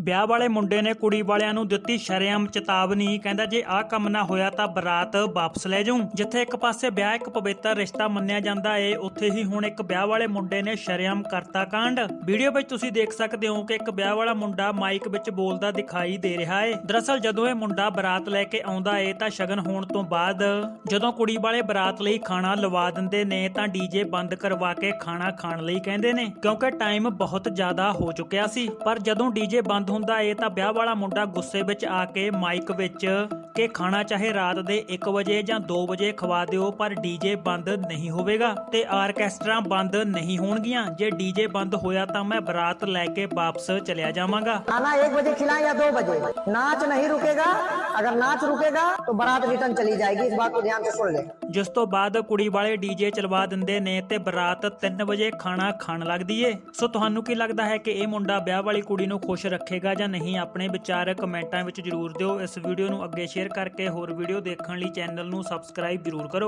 ਵਿਆਹ ਵਾਲੇ ਮੁੰਡੇ ਨੇ ਕੁੜੀ ਵਾਲਿਆਂ ਨੂੰ ਦਿੱਤੀ ਸ਼ਰੇਆਮ ਚੇਤਾਵਨੀ। ਕਹਿੰਦਾ, ਜੇ ਆਹ ਕੰਮ ਨਾ ਹੋਇਆ ਤਾਂ ਬਰਾਤ ਵਾਪਸ ਲੈ ਜਾਊਂ। ਜਿੱਥੇ ਇੱਕ ਪਾਸੇ ਵਿਆਹ ਇੱਕ ਪਵਿੱਤਰ ਰਿਸ਼ਤਾ ਮੰਨਿਆ ਜਾਂਦਾ ਏ, ਉੱਥੇ ਹੀ ਹੁਣ ਇੱਕ ਵਿਆਹ ਵਾਲੇ ਮੁੰਡੇ ਨੇ ਸ਼ਰੇਆਮ ਕਰਤਾ ਕਾਂਡ। ਵੀਡੀਓ ਵਿੱਚ ਤੁਸੀਂ ਦੇਖ ਸਕਦੇ ਹੋ ਕਿ ਇੱਕ ਵਿਆਹ ਵਾਲਾ ਮੁੰਡਾ ਮਾਈਕ ਵਿੱਚ ਬੋਲਦਾ ਦਿਖਾਈ ਦੇ ਰਿਹਾ ਏ। ਦਰਅਸਲ, ਜਦੋਂ ਇਹ ਮੁੰਡਾ ਬਰਾਤ ਲੈ ਕੇ ਆਉਂਦਾ ਏ, ਤਾਂ ਸ਼ਗਨ ਹੋਣ ਤੋਂ ਬਾਅਦ ਜਦੋਂ ਕੁੜੀ ਵਾਲੇ ਬਰਾਤ ਲਈ ਖਾਣਾ ਲਵਾ ਦਿੰਦੇ ਨੇ, ਤਾਂ ਡੀਜੇ ਬੰਦ ਕਰਵਾ ਕੇ ਖਾਣਾ ਖਾਣ ਲਈ ਕਹਿੰਦੇ ਨੇ। ਕਿਉਂਕਿ ਟਾਈਮ ਬਹੁਤ ਜ਼ਿਆਦਾ ਹੋ ਚੁੱਕਿਆ ਸੀ। ਪਰ ਜਦੋਂ ਡੀਜੇ ਬੰਦ ਬੰਦ ਹੁੰਦਾ ਏ ਤਾਂ ਵਿਆਹ ਵਾਲਾ ਮੁੰਡਾ ਗੁੱਸੇ ਵਿੱਚ ਆ ਕੇ ਮਾਈਕ ਵਿੱਚ ਕਿ ਖਾਣਾ ਚਾਹੇ ਰਾਤ ਦੇ 1 ਵਜੇ ਜਾਂ 2 ਵਜੇ ਖਵਾ ਦਿਓ, ਪਰ ਡੀਜੇ ਬੰਦ ਨਹੀਂ ਹੋਵੇਗਾ ਤੇ ਆਰਕੈਸਟਰਾ ਬੰਦ ਨਹੀਂ ਹੋਣਗੀਆਂ। ਜੇ ਡੀਜੇ ਬੰਦ ਹੋਇਆ ਤਾਂ ਮੈਂ ਬਰਾਤ ਲੈ ਕੇ ਵਾਪਸ ਚਲਿਆ ਜਾਵਾਂਗਾ। ਖਾਣਾ 1 ਵਜੇ ਖਿਲਾਇਆ 2 ਵਜੇ? ਨਾਚ ਨਹੀਂ ਰੁਕੇਗਾ। ਅਗਰ ਨਾਚ ਰੁਕੇਗਾ ਤਾਂ ਬਰਾਤ ਰਿਟਰਨ ਚਲੀ ਜਾਏਗੀ ਇਸ ਬਾਤ ਨੂੰ ਧਿਆਨ ਸੇ ਸੁਣ ਲੈ ਜਿਸ ਤੋਂ ਬਾਅਦ ਕੁੜੀ ਵਾਲੇ ਡੀਜੇ ਚਲਵਾ ਦਿੰਦੇ ਨੇ ਤੇ ਬਰਾਤ 3 ਵਜੇ ਖਾਣਾ ਖਾਣ ਲੱਗਦੀ ਏ ਸੋ ਤੁਹਾਨੂੰ ਕੀ ਲੱਗਦਾ ਹੈ ਕਿ ਇਹ ਮੁੰਡਾ ਵਿਆਹ ਵਾਲੀ ਕੁੜੀ ਨੂੰ ਖੁਸ਼ ਰੱਖੇਗਾ ਜਾਂ ਨਹੀਂ ਆਪਣੇ ਵਿਚਾਰ ਕਮੈਂਟਾਂ ਵਿੱਚ ਜਰੂਰ ਦਿਓ ਇਸ ਵੀਡੀਓ ਨੂੰ ਅੱਗੇ ਸ਼ੇਅਰ ਕਰਕੇ ਹੋਰ ਵੀਡੀਓ ਦੇਖਣ ਲਈ ਚੈਨਲ ਨੂੰ ਸਬਸਕ੍ਰਾਈਬ ਜਰੂਰ ਕਰੋ